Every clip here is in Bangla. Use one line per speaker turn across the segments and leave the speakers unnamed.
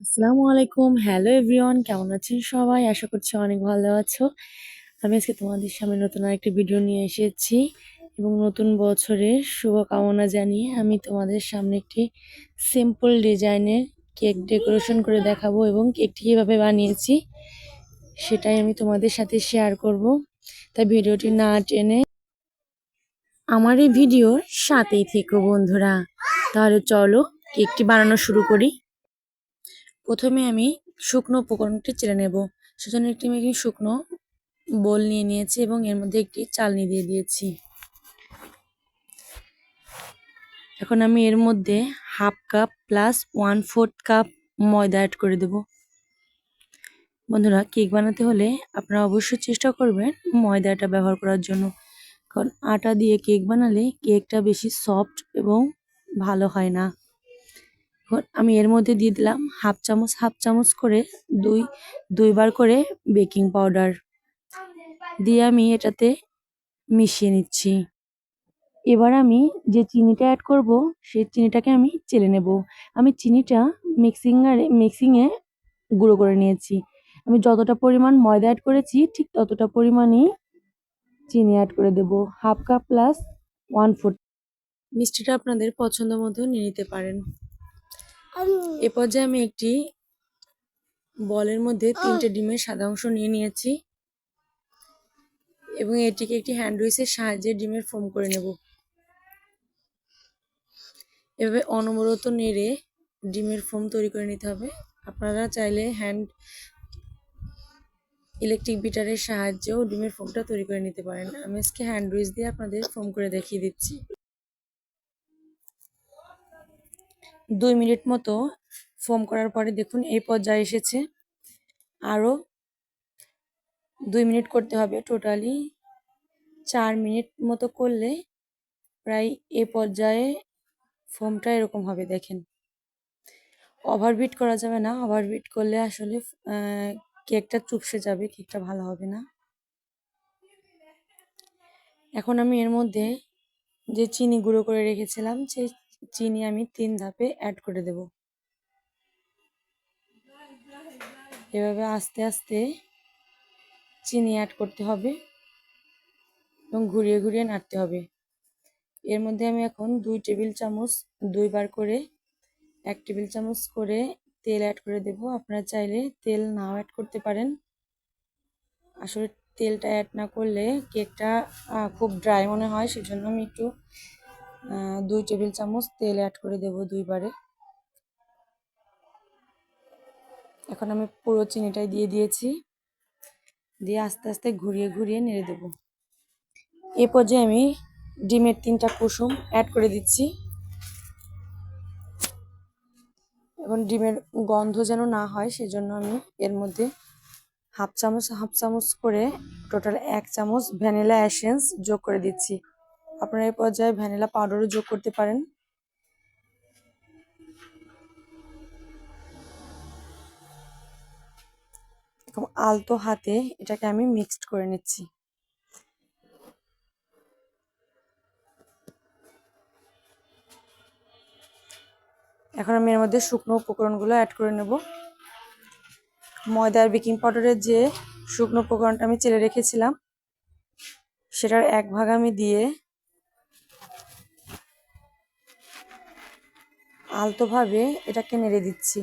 আসসালামু আলাইকুম। হ্যালো এভরিওয়ান কেমন আছেন সবাই? আশা করছি অনেক ভালো আছো। আমি আজকে তোমাদের সামনে নতুন আরেকটি ভিডিও নিয়ে এসেছি এবং নতুন বছরের শুভকামনা জানিয়ে আমি তোমাদের সামনে একটি সিম্পল ডিজাইনের কেক ডেকোরেশন করে দেখাবো এবং কেকটি কীভাবে বানিয়েছি সেটাই আমি তোমাদের সাথে শেয়ার করব। তাই ভিডিওটি না টেনে আমার এই ভিডিওর সাথেই থেকো বন্ধুরা। তাহলে চলো কেকটি বানানো শুরু করি। প্রথমে আমি শুকনো উপকরণটি চেলে নেব। সেজন্য একটি আমি শুকনো বোল নিয়ে নিয়েছি এবং এর মধ্যে একটি চালনি দিয়ে দিয়েছি। এখন আমি এর মধ্যে half cup plus one fourth cup ময়দা অ্যাড করে দেব। বন্ধুরা, কেক বানাতে হলে আপনারা অবশ্যই চেষ্টা করবেন ময়দাটা ব্যবহার করার জন্য। কারণ আটা দিয়ে কেক বানালে কেকটা বেশি সফট এবং ভালো হয় না। আমি এর মধ্যে দিয়ে দিলাম হাফ চামচ হাফ চামচ করে দুই, দুইবার করে বেকিং পাউডার দিয়ে আমি এটাতে মিশিয়ে নিচ্ছি। এবার আমি যে চিনিটা অ্যাড করব, সেই চিনিটাকে আমি চেলে নেব। আমি চিনিটা মিক্সিংয়ে মিক্সিংয়ে গুঁড়ো করে নিয়েছি। আমি যতটা পরিমাণ ময়দা অ্যাড করেছি, ঠিক ততটা পরিমাণই চিনি অ্যাড করে দেব। Half cup plus one fourth মিষ্টিটা আপনাদের পছন্দ মতো নিয়ে নিতে পারেন। এ পর্যায়ে আমি একটি বলের মধ্যে তিনটে ডিমের সাদা অংশ নিয়ে নিয়েছি এবং এটিকে একটি হ্যান্ড উইচের সাহায্যে ডিমের ফোম করে নেব। এভাবে অনবরত নেড়ে ডিমের ফোম তৈরি করে নিতে হবে। আপনারা চাইলে হ্যান্ড ইলেকট্রিক বিটারের সাহায্যেও ডিমের ফোমটা তৈরি করে নিতে পারেন। আমি আজকে হ্যান্ড উইচ দিয়ে আপনাদের ফোম করে দেখিয়ে দিচ্ছি। দুই মিনিট মতো ফোম করার পরে দেখুন এই পর্যায়ে এসেছে। আরও দুই মিনিট করতে হবে টোটালি। চার মিনিট মতো করলে প্রায় এ পর্যায়ে ফোমটা এরকম হবে দেখেন। ওভারবিট করা যাবে না, ওভারবিট করলে আসলে কেকটা চুপসে যাবে, কেকটা ভালো হবে না। এখন আমি এর মধ্যে যে চিনি গুঁড়ো করে রেখেছিলাম, সেই চিনি আমি তিন ধাপে অ্যাড করে দেব। এভাবে আস্তে আস্তে চিনি অ্যাড করতে হবে এবং ঘুরিয়ে ঘুরিয়ে নাড়তে হবে। এর মধ্যে আমি এখন দুই টেবিল চামচ, দুইবার করে এক টেবিল চামচ করে তেল অ্যাড করে দেব। আপনারা চাইলে তেল নাও অ্যাড করতে পারেন। আসলে তেলটা অ্যাড না করলে কেকটা খুব ড্রাই মনে হয়, সেজন্য আমি একটু দুই টেবিল চামচ তেল অ্যাড করে দেব দুইবারে। এখন আমি পুরো চিনিটাই দিয়ে দিয়েছি। দিয়ে আস্তে আস্তে ঘুরিয়ে ঘুরিয়ে নেড়ে দেব। এ পর্যায়ে আমি ডিমের তিনটা কুসুম অ্যাড করে দিচ্ছি। এবং ডিমের গন্ধ যেন না হয়, সেজন্য আমি এর মধ্যে হাফ চামচ হাফ চামচ করে টোটাল এক চামচ ভ্যানিলা অ্যাসেন্স যোগ করে দিচ্ছি। আপনারা এই পর্যায়ে ভ্যানিলা পাউডারও যোগ করতে পারেন। এরকম আলতো হাতে এটাকে আমি মিক্সড করে নিচ্ছি। এখন আমি এর মধ্যে শুকনো উপকরণগুলো অ্যাড করে নেব। ময়দা আর বেকিং পাউডারের যে শুকনো উপকরণটা আমি চেলে রেখেছিলাম, সেটার এক ভাগ আমি দিয়ে আলতোভাবে এটাকে নেড়ে দিচ্ছি।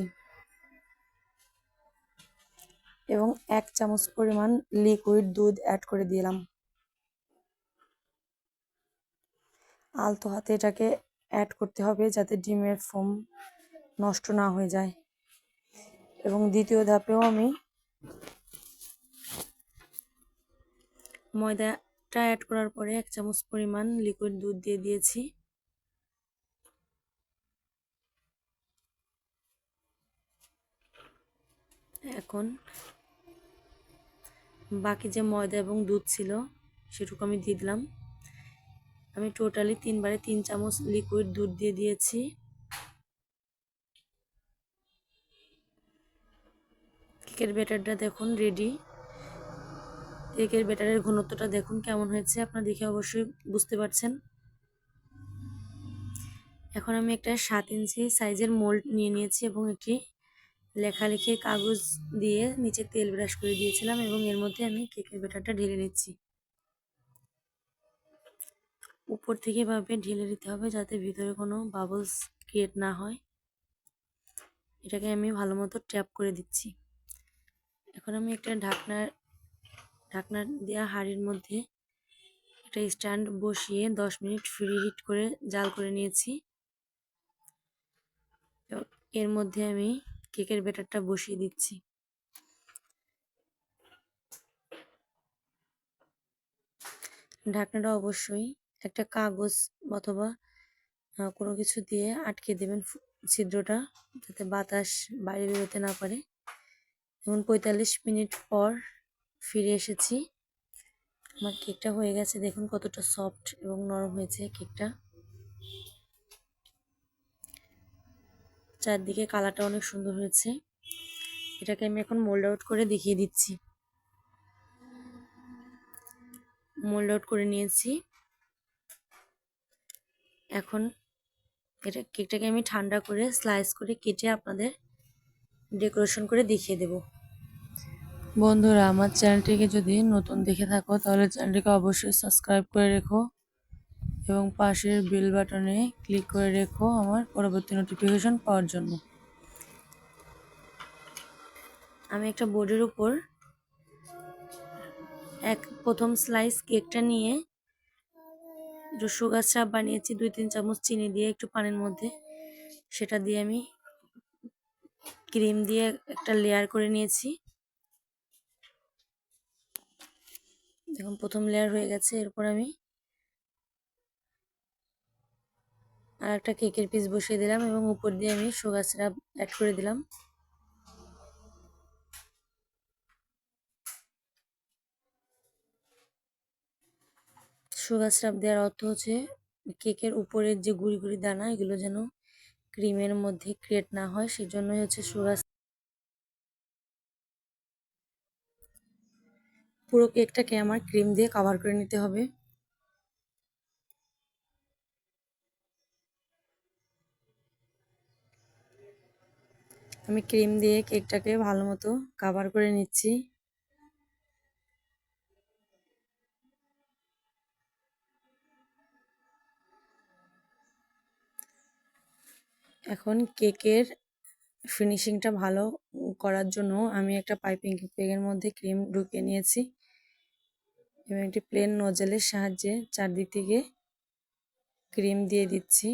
এবং এক চামচ পরিমাণ লিকুইড দুধ অ্যাড করে দিলাম। আলতো হাতে এটাকে অ্যাড করতে হবে যাতে ডিমের ফোম নষ্ট না হয়ে যায়। এবং দ্বিতীয় ধাপেও আমি ময়দাটা অ্যাড করার পরে এক চামচ পরিমাণ লিকুইড দুধ দিয়ে দিয়েছি। এখন বাকি যে ময়দা এবং দুধ ছিল, সেটুকু আমি দিয়ে দিলাম। আমি টোটালি তিনবারে তিন চামচ লিকুইড দুধ দিয়ে দিয়েছি। কেকের ব্যাটারটা দেখুন রেডি কেকের ব্যাটারের ঘনত্বটা দেখুন কেমন হয়েছে, আপনারা দেখে অবশ্যই বুঝতে পারছেন। এখন আমি একটা সাত ইঞ্চি সাইজের মোল্ড নিয়ে নিয়েছি এবং একটি লেখালেখির কাগজ দিয়ে নিচে তেল ব্রাশ করে দিয়েছিলাম এবং এর মধ্যে আমি কেকের ব্যাটারটা ঢেলে নিচ্ছি। উপর থেকে এভাবে ঢেলে দিতে হবে যাতে ভিতরে কোনো বাবলস ক্রিয়েট না হয়। এটাকে আমি ভালো মতো ট্যাপ করে দিচ্ছি। এখন আমি একটা ঢাকনার, ঢাকনা দেওয়া হাঁড়ির মধ্যে একটা স্ট্যান্ড বসিয়ে দশ মিনিট ফ্রি হিট করে জাল করে নিয়েছি। এর মধ্যে আমি কেকের ব্যাটারটা বসিয়ে দিচ্ছি। ঢাকনাটা অবশ্যই একটা কাগজ অথবা কোনো কিছু দিয়ে আটকে দেবেন ছিদ্রটা যাতে বাতাস বাইরে বেরোতে না পারে। এখন পঁয়তাল্লিশ মিনিট পর ফিরে এসেছি। আমার কেকটা হয়ে গেছে। দেখুন কতটা সফট এবং নরম হয়েছে কেকটা। চারদিকে কালারটা অনেক সুন্দর হয়েছে। এটাকে আমি এখন মোল্ড আউট করে দেখিয়ে দিচ্ছি। মোল্ড আউট করে নিয়েছি। এখন এটা কেকটাকে আমি ঠান্ডা করে স্লাইস করে কেটে আপনাদের ডেকোরেশন করে দেখিয়ে দেব। বন্ধুরা, আমার চ্যানেলটিকে যদি নতুন দেখে থাকো, তাহলে চ্যানেলটিকে অবশ্যই সাবস্ক্রাইব করে রেখো। এবং পাশের বেল বাটনে ক্লিক করে রেখো আমার পরবর্তী নোটিফিকেশন পাওয়ার জন্য। আমি একটা বোর্ডের উপর এক প্রথম স্লাইস কেকটা নিয়ে একটু সুগার চাপ বানিয়েছি, দুই তিন চামচ চিনি দিয়ে একটু পানির মধ্যে। সেটা দিয়ে আমি ক্রিম দিয়ে একটা লেয়ার করে নিয়েছি। দেখুন, প্রথম লেয়ার হয়ে গেছে। এরপর আমি আর একটা কেকের পিস বসিয়ে দিলাম এবং উপর দিয়ে আমি সুগার সিরাপ অ্যাড করে দিলাম। সুগার সিরাপ দেওয়ার অর্থ হচ্ছে কেকের উপরের যে গুড়ি গুড়ি দানা, এগুলো যেন ক্রিমের মধ্যে ক্রিয়েট না হয় সেই জন্যই হচ্ছে সুগার পুরো কেকটাকে আমার ক্রিম দিয়ে কভার করে নিতে হবে। আমি ক্রিম দিয়ে কেকটাকে ভালো মতো কাভার করে নিচ্ছি। এখন কেকের ফিনিশিংটা ভালো করার জন্য আমি একটা পাইপিং কেকের মধ্যে ক্রিম ঢুকিয়ে নিয়েছি। এবং একটি প্লেন নজেলের সাহায্যে চারদিক থেকে ক্রিম দিয়ে দিচ্ছি।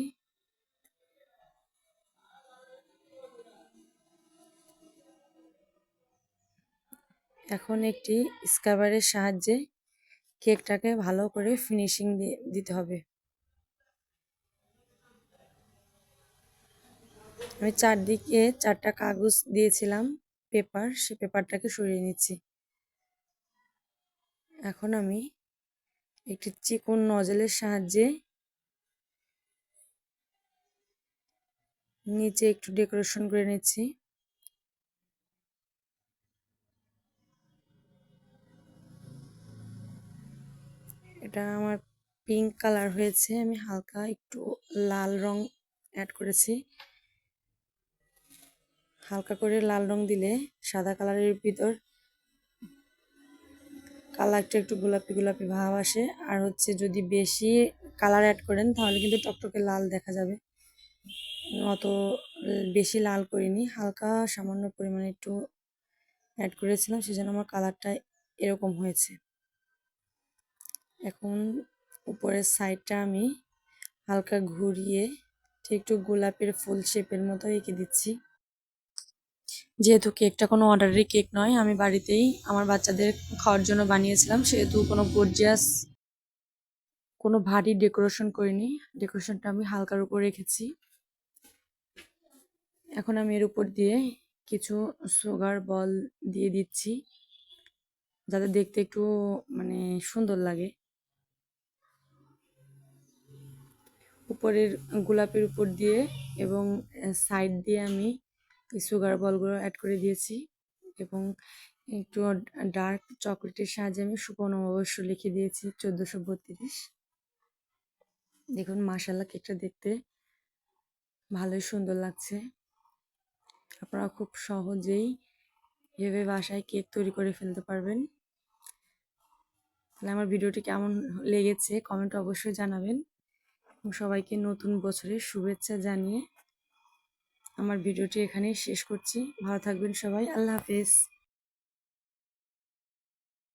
এখন একটি স্কাবারের সাহায্যে কেকটাকে ভালো করে ফিনিশিং দিতে হবে। আমি চারদিকে চারটা কাগজ দিয়েছিলাম, পেপার, সে পেপারটাকে সরিয়ে নিচ্ছি। এখন আমি একটি চিকন নজলের সাহায্যে নিচে একটু ডেকোরেশন করে নিচ্ছি। এটা আমার পিঙ্ক কালার হয়েছে। আমি হালকা একটু লাল রং অ্যাড করেছি। হালকা করে লাল রং দিলে সাদা কালারের ভিতর কালারটা একটু গোলাপি গোলাপি ভাব আসে। আর হচ্ছে যদি বেশি কালার অ্যাড করেন তাহলে কিন্তু টকটকে লাল দেখা যাবে। অত বেশি লাল করিনি, হালকা সামান্য পরিমাণে একটু অ্যাড করেছিলাম, সেজন্য আমার কালারটা এরকম হয়েছে। এখন উপরের সাইডটা আমি হালকা ঘুরিয়ে ঠিক একটু গোলাপের ফুল শেপের মতো এঁকে দিচ্ছি। যেহেতু কেকটা কোনো অর্ডারের কেক নয়, আমি বাড়িতেই আমার বাচ্চাদের খাওয়ার জন্য বানিয়েছিলাম। সেহেতু কোনো গর্জিয়াস কোনো ভারী ডেকোরেশন করিনি। ডেকোরেশনটা আমি হালকার উপর রেখেছি। এখন আমি এর উপর দিয়ে কিছু সুগার বল দিয়ে দিচ্ছি, যাতে দেখতে একটু মানে সুন্দর লাগে। উপরের গোলাপের উপর দিয়ে এবং সাইড দিয়ে আমি সুগার বলগুলো অ্যাড করে দিয়েছি এবং একটু ডার্ক চকলেটের সাহায্যে আমি সুপর্ণ অবশ্য লিখে দিয়েছি, চোদ্দোশো বত্রিশ। দেখুন মাসাল্লা কেকটা দেখতে ভালোই সুন্দর লাগছে। আপনারা খুব সহজেই এভাবে বাসায় কেক তৈরি করে ফেলতে পারবেন। তাহলে আমার ভিডিওটি কেমন লেগেছে কমেন্ট অবশ্যই জানাবেন। সবাইকে নতুন বছরের শুভেচ্ছা জানিয়ে আমার ভিডিওটি এখানেই শেষ করছি। ভালো থাকবেন সবাই। আল্লাহ হাফেজ।